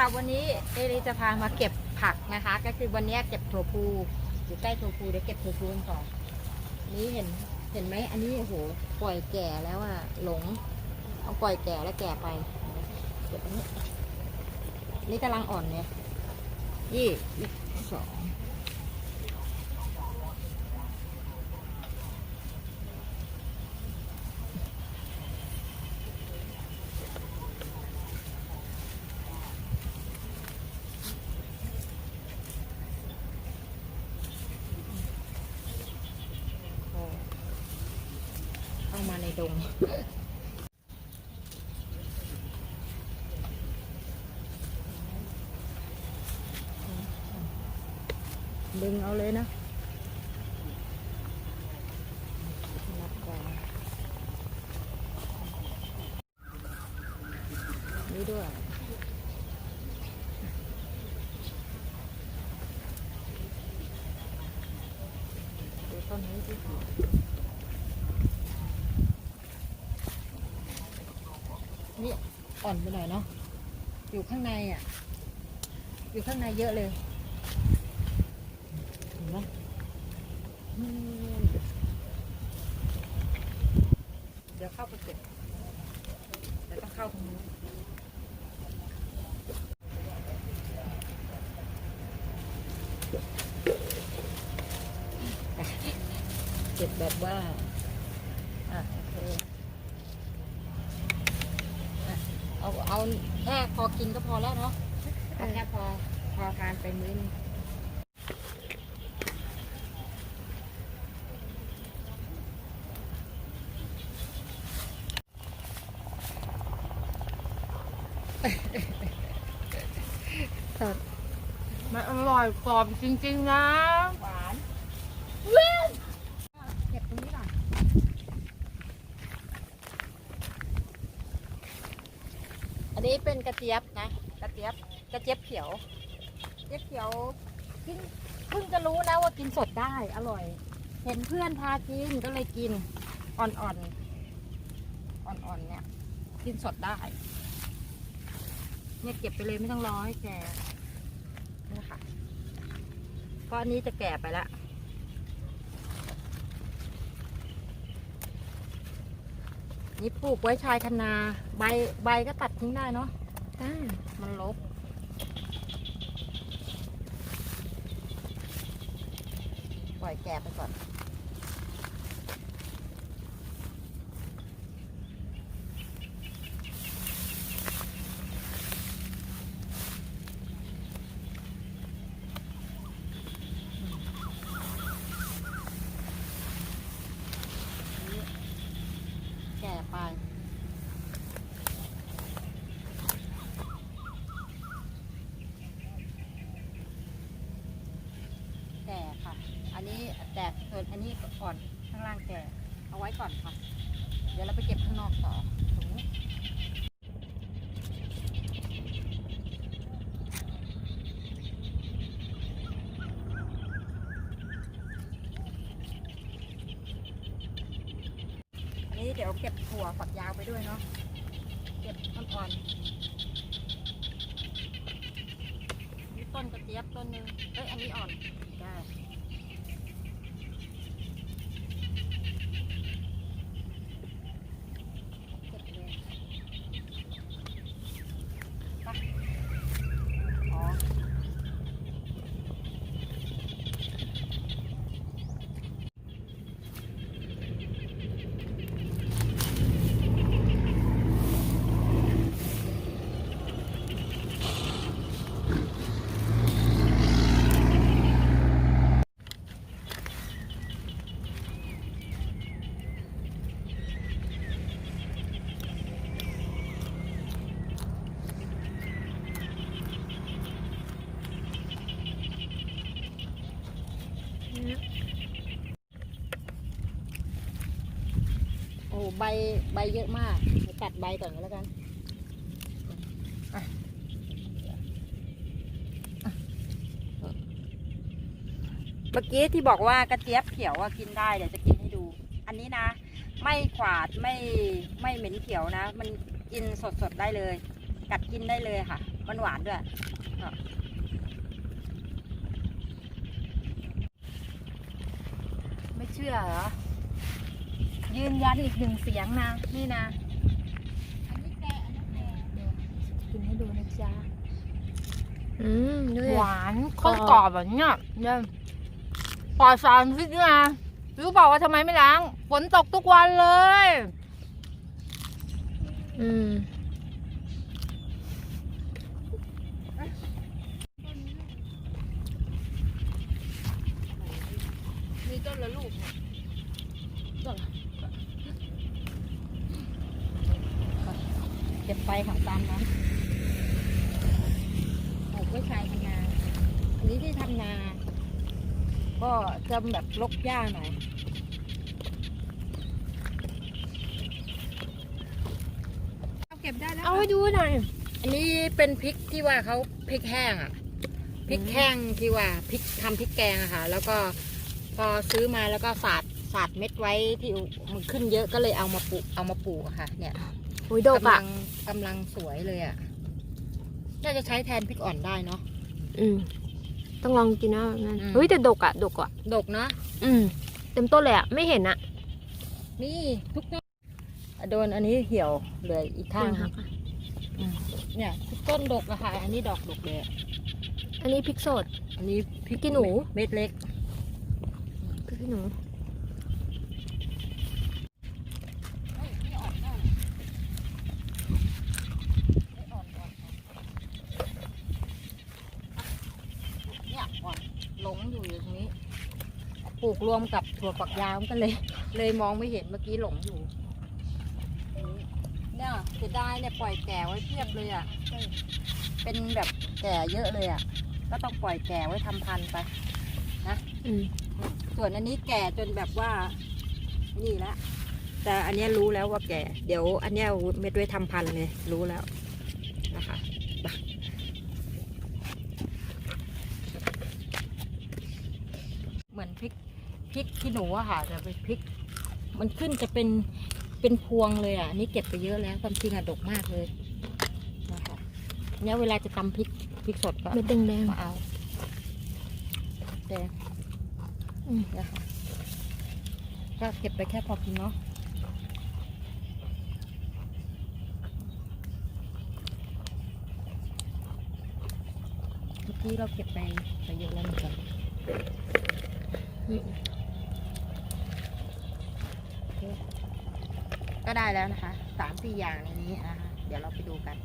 ค่ะวันนี้เอริจะพามาเก็บผักนะคะ ก็คือวันนี้เก็บถั่วพูอยู่ใกล้ถั่วพูเดี๋ยวเก็บถั่วพูกันก่อนนี่เห็นเห็นไหมอันนี้โอ้โหปล่อยแก่แล้วอะหลงเอาปล่อยแก่แล้วแก่ไปเก็บอันนี้นี่กำลังอ่อนเนี่ยยี่สองโอ้ เข้ามาในดงดึงเอาเลยนะรับก่อนนี่ด้วย ดูต้นนี้สินี่ อ่อนไปหน่อยเนาะอยู่ข้างในอะ อยู่ข้างในเยอะเลยเห็นไหมเดี๋ยวเข้าไปเก็บแต่ต้องเข้าตรงนี้นเก็บแบบว่าอะ เอาแค่พอกินก็พอแล้วเนาะเอาแค่พอพอทานไปมื้อนึงมันอร่อยกรอบจริง ๆ นะ หวานเก็บตรงนี้ก่อน อั นี้เป็นกระเจี๊ยบนะ กระเจี๊ยบ กระเจี๊ยบเขียว เจี๊ยบเขียวเพิ่งเพิ่งจะรู้นะว่ากินสดได้ อร่อย เห็นเพื่อนพากินก็เลยกิน อ่อนๆ อ่อนๆ เนี่ย กินสดได้ เนี่ยเก็บไปเลยไม่ต้องรอให้แก่นี่ค่ะเพราะอันนี้จะแก่ไปแล้ว นี่ปลูกไว้ชายคนาใบใบก็ตัดทิ้งได้เนาะได้มันลบปล่อยแก่ไปก่อน แก่ไป แก่ค่ะ อันนี้แตกส่วนอันนี้อ่อนข้างล่างแก่ เอาไว้ก่อนค่ะ เดี๋ยวเราไปเก็บข้างนอกต่อตรงนี้อันนี้ เดี๋ยวเก็บถั่วฝักยาวไปด้วยเนาะ เก็บอ่อนๆนี่ต้นกระเจี๊ยบต้นหนึงเอ้ย อันนี้อ่อน ได้ โอ้ใบใบเยอะมากตัดใบก่อนก็แล้วกันเมื่อกี้ที่บอกว่ากระเจี๊ยบเขียวว่ากินได้เดี๋ยวจะกินให้ดู อันนี้นะ ไม่ขวาดไม่ไม่เหม็นเขียวนะ มันกินสดๆได้เลย กัดกินได้เลยค่ะ มันหวานด้วย ไม่เชื่อเหรอ ยืนยันอีกหนึ่งเสียงนะ นี่นะ อันนี้แกอันนี้แกกินให้ดูนะจ๊ะ อืมดูดิหวานข้นกรอบแบบเนี้ยเนี่ยปลอดสารพิษด้วยนะรู้เปล่าว่าทำไมไม่ล้าง ฝนตกทุกวันเลย อืม ต้นละลูกเก็บไปของตามนั้นปลูกไว้ชายทำนาอันนี้ที่ทำนา ก็จะแบบลกหญ้าหน่อยเอาเก็บได้แล้วเอาให้ดูหน่อย อันนี้เป็นพริกที่ว่าเขาพริกแห้งอะพริกแห้งที่ว่าพริกทำพริกแกงอะค่ะ แล้วก็ พอซื้อมาแล้วก็สาดสาดเม็ดไว้ที่มันขึ้นเยอะก็เลยเอามาปลูกเอามาปลูกอะค่ะ เนี่ยโอ้ยดกกำอะลังกำลังสวยเลยอะน่าจะใช้แทนพริกอ่อนได้เนาะ อืม ต้องลองกินนะนั่นอืม เฮ้ยแต่ดกอะดกอะดกเนาะอืม เต็มต้นเลยอะไม่เห็นอะนี่ทุกต้นโดนอันนี้เหี่ยวเหลยอีกข้างครับเนี่ยทุกต้นดกอะค่ะ อันนี้ดอกดกเลยอะอันนี้พริกสด อันนี้พริกขี้หนู เม็ดเล็ก พริกขี้หนูเนี่ยอ่อนหลงอยู่อยู่ตรงนี้ ปลูกรวมกับถั่วฝักยาวมันก็เลย เลยมองไม่เห็นเมื่อกี้หลงอยู่เนี่ยเสียดายเนี่ยปล่อยแก่ไว้เพียบเลยอะ เป็นแบบแก่เยอะเลยอะ ก็ต้องปล่อยแก่ไว้ทำพันธุ์ไปอืม ส่วนอันนี้แก่จนแบบว่านี่ละแต่อันเนี้ยรู้แล้วว่าแก่ เดี๋ยวอันเนี้ยเอาเม็ดไว้ทำพันธุ์เลยรู้แล้วนะคะไปเหมือนพริกพริกขี้หนูอะค่ะแต่เป็นพริก มันขึ้นจะเป็นเป็นพวงเลยอะอันนี่เก็บไปเยอะแล้วความจริงอะดกมากเลยนะคะเนี่ยเวลาจะตำพริกพริกสดก็เม็ดแดงมาเอาแต่อืม นะคะก็เก็บไปแค่พอกินเนาะเมื่อกี้เราเก็บไปไปเยอะแล้วเหมือนกันก็ได้แล้วนะคะสามสี่อย่างในนี้นะคะเดี๋ยวเราไปดูกัน